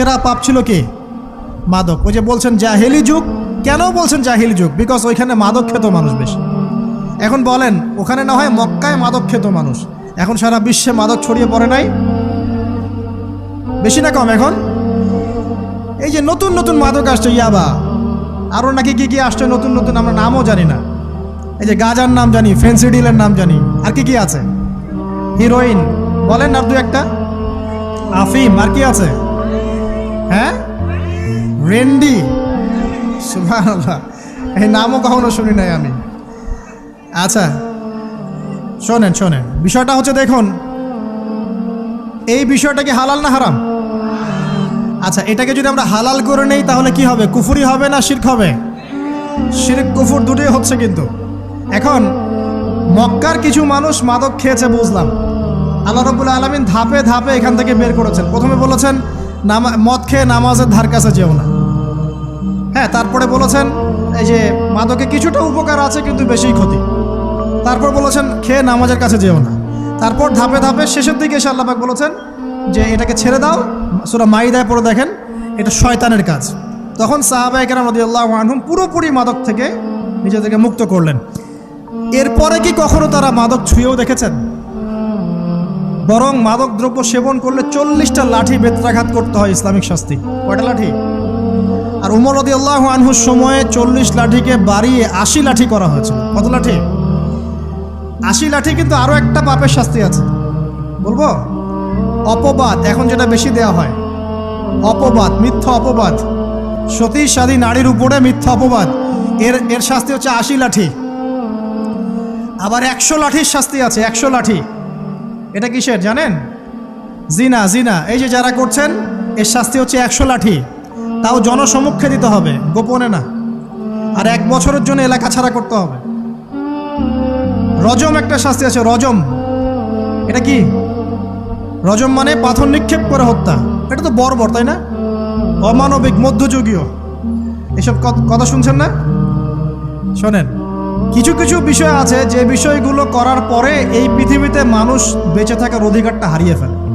সেরা পাপ ছিল কে? মাদক। ওই যে বলছেন জাহেলি যুগ। কেন বলছেন জাহিলি যুগ? বিকজ ওইখানে মাদক খেত মানুষ বেশি। এখন বলেন, ওখানে না হয় মক্কায় মাদক খেত মানুষ। এখন সারা বিশ্বে মাদক ছড়িয়ে পড়ে নাই। বেশি না কম এখন? এই যে নতুন নতুন মাদক আসছে, ইয়াবা। আরও নাকি কি কি আসছে নতুন নতুন আমরা নামও জানি না। এই যে গাজার নাম জানি ফেন্সিডিলের নাম জানি। আর কি কি আছে? হিরোইন। বলেন আর দু একটা। আফিম, আর কি আছে? হ্যাঁ? রেন্ডি? এই নামও কখনো শুনি নাই আমি। আচ্ছা শোনেন শোনেন। বিষয়টা হচ্ছে দেখুন, এই বিষয়টা কি হালাল না হারাম? আচ্ছা এটাকে যদি আমরা হালাল করে নেই, তাহলে কি হবে? কুফুরি হবে না শির্ক হবে? শির্ক, কুফুর দুটোই হচ্ছে কিন্তু। এখন, মক্কার কিছু মানুষ মাদক খেয়েছে, বুঝলাম। আল্লাহ রবুল্লা আলমিন ধাপে ধাপে এখান থেকে বের করেছেন। প্রথমে বলেছেন নামা, মদ খেয়ে নামাজের ধার কাছে যেও না। হ্যাঁ তারপরে বলেছেন, এই যে মাদকে কিছুটা উপকার আছে, কিন্তু বেশি ক্ষতি। তারপর বলেছেন, খেয়ে নামাজের কাছে যেও না। তারপর ধাপে ধাপে শেষের দিকে এসে আল্লাপাক বলেছেন যে, এটাকে ছেড়ে দাও। সুরা মাইদায় পড়ে দেখেন, এটা শয়তানের কাজ। তখন সাহাবাহিকেরাম রদিয়াল্লাহ আনহুম পুরোপুরি মাদক থেকে নিজেদেরকে মুক্ত করলেন। এরপরে কি কখনো তারা মাদক ছুঁয়েও দেখেছেন? বরং মাদক দ্রব্য সেবন করলে চল্লিশটা লাঠি বেত্রাঘাত করতে হয় ইসলামিক শাস্তি। কয়টা লাঠি? আর উমর রদি আল্লাহ আনহুর সময়ে চল্লিশ লাঠিকে বাড়িয়ে আশি লাঠি করা হয়েছিল। কত লাঠি? আশি লাঠি কিন্তু আরও একটা পাপের শাস্তি আছে। বলব? অপবাদ, এখন যেটা বেশি দেওয়া হয়। অপবাদ, মিথ্যা অপবাদ। সতী সাদী নারীর উপরে মিথ্যা অপবাদ। এর এর শাস্তি হচ্ছে আশি লাঠি। আবার একশো লাঠির শাস্তি আছে, একশো লাঠি। এটা কিসের, জানেন? জিনা জিনা, এই যে যারা করছেন, এর শাস্তি হচ্ছে একশো লাঠি। তাও জনসমক্ষে দিতে হবে, গোপনে না। আর এক বছরের জন্য এলাকা ছাড়া করতে হবে। রজম একটা শাস্তি আছে, রজম। এটা কি? রজম মানে পাথর নিক্ষেপ করে হত্যা। এটা তো বর্বর, তাই না? অমানবিক, মধ্যযুগীয়। এসব কথা শুনছেন না? শোনেন কিছু কিছু বিষয় আছে যে বিষয়গুলো করার পরে এই পৃথিবীতে মানুষ বেঁচে থাকার অধিকারটা হারিয়ে ফেলে।